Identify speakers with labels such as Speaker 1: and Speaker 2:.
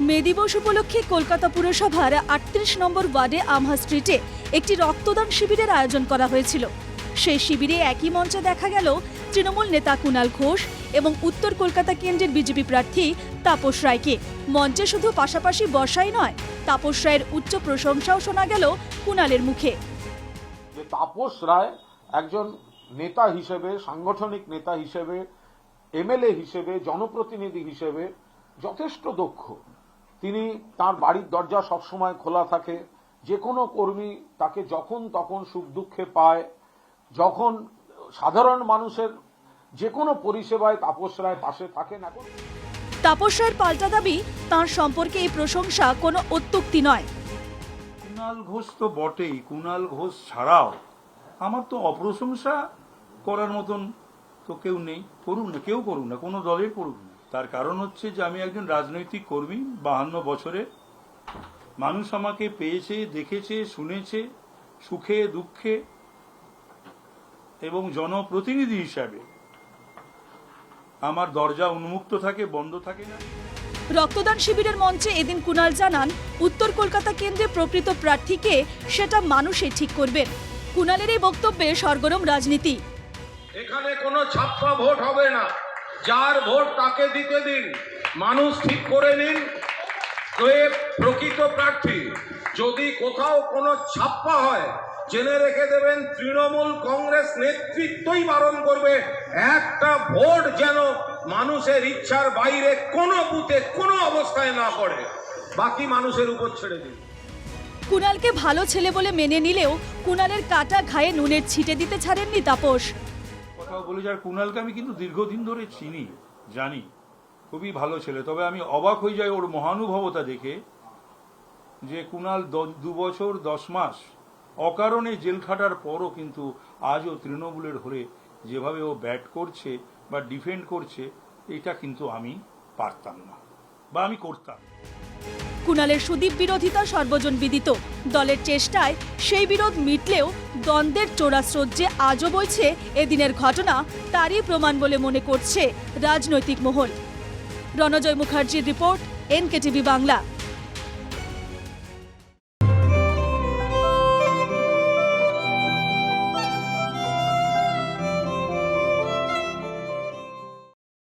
Speaker 1: মে দিবস উপলক্ষে কলকাতা পুরসভার আটত্রিশ নম্বর ওয়ার্ডে আমহা স্ট্রিটে একটি রক্তদান শিবিরের আয়োজন করা হয়েছিল। সেই শিবিরে একই মঞ্চে দেখা গেল তৃণমূল নেতা কুণাল ঘোষ এবং উত্তর কলকাতা কেন্দ্রের বিজেপি প্রার্থী তাপস রায়কে। মঞ্চে শুধু পাশাপাশি বসাই নয়, তাপস রায়ের উচ্চ প্রশংসাও শোনা গেল কুণালের মুখে।
Speaker 2: তাপস রায় একজন নেতা হিসেবে, সাংগঠনিক নেতা হিসেবে, এমএলএ হিসেবে, জনপ্রতিনিধি হিসেবে যথেষ্ট দক্ষ। তিনি তার বাড়ির দরজা সবসময় খোলা থাকে। যে কোনো কর্মী তাকে যখন তখন সুখ দুঃখে পায়। যখন সাধারণ মানুষের যে কোনো পরিষেবায় তাপস রায় পাশে থাকেন এখন
Speaker 1: তাপস রায়ের পাল্টা দাবি তাঁর সম্পর্কে এই প্রশংসা কোনো অত্যুক্তি নয়।
Speaker 3: কুণাল ঘোষ তো বটেই কুণাল ঘোষ ছাড়াও। আমার তো অপ্রশংসা করার মতন তো কেউ নেই করুন না কেউ করুন না কোনো দলের করুন না। তার কারণ হচ্ছে যে আমি একজন রাজনৈতিক কর্মী বাহান্ন বছরে। মানুষ আমাকে পেয়েছে দেখেছে শুনেছে সুখে দুঃখে এবং জনপ্রতিনিধি হিসাবে। আমার দরজা উন্মুক্ত থাকে বন্ধ থাকে না।
Speaker 1: রক্তদান শিবিরের মঞ্চে এদিন কুণাল জানান উত্তর কলকাতা কেন্দ্রে প্রকৃত প্রার্থীকে সেটা মানুষই ঠিক করবেন কুণালের এই বক্তব্যে সরগরম রাজনীতি।
Speaker 4: এখানে কোনো ছাপ্পা ভোট হবে না। যার ভোট তাকে দিতে দিন, মানুষ ঠিক করে নিন। প্রকৃত প্রার্থী, যদি কোথাও কোনো ছাপ্পা হয়, জেনে রেখে দেবেন তৃণমূল কংগ্রেস নেতৃত্বই বারণ করবে, একটা ভোট যেন মানুষের ইচ্ছার বাইরে কোনো বুথে, কোনো অবস্থায় না পড়ে। বাকি মানুষের উপর ছেড়ে দিন।
Speaker 1: কুণালকে ভালো ছেলে বলে মেনে নিলেও কুণালের কাটা ঘায়ে নুনের ছিটে দিতে ছাড়েননি তাপস।
Speaker 3: কথাও বলে যার কুণালকে আমি কিন্তু দীর্ঘদিন ধরে চিনি, জানি। খুবই ভালো ছেলে। তবে আমি অবাক হয়ে যাই ওর মহানুভবতা দেখে যে কুণাল দু বছর, দশ মাস অকারণে জেল খাটার পরও কিন্তু আজও তৃণমূলের হয়ে যেভাবে ও ব্যাট করছে বা ডিফেন্ড করছে, এটা কিন্তু আমি পারতাম না বা আমি করতাম।
Speaker 1: কুণালের সুদীপ বিরোধিতা সর্বজন বিদিত। দলের চেষ্টায় সেই বিরোধ মিটলেও দ্বন্দ্বের চোরাস্রোত যে আজও বইছে এদিনের ঘটনা, তারই প্রমাণ বলে মনে করছে রাজনৈতিক মহল। রণজয় মুখার্জির রিপোর্ট, এনকেটিভি বাংলা।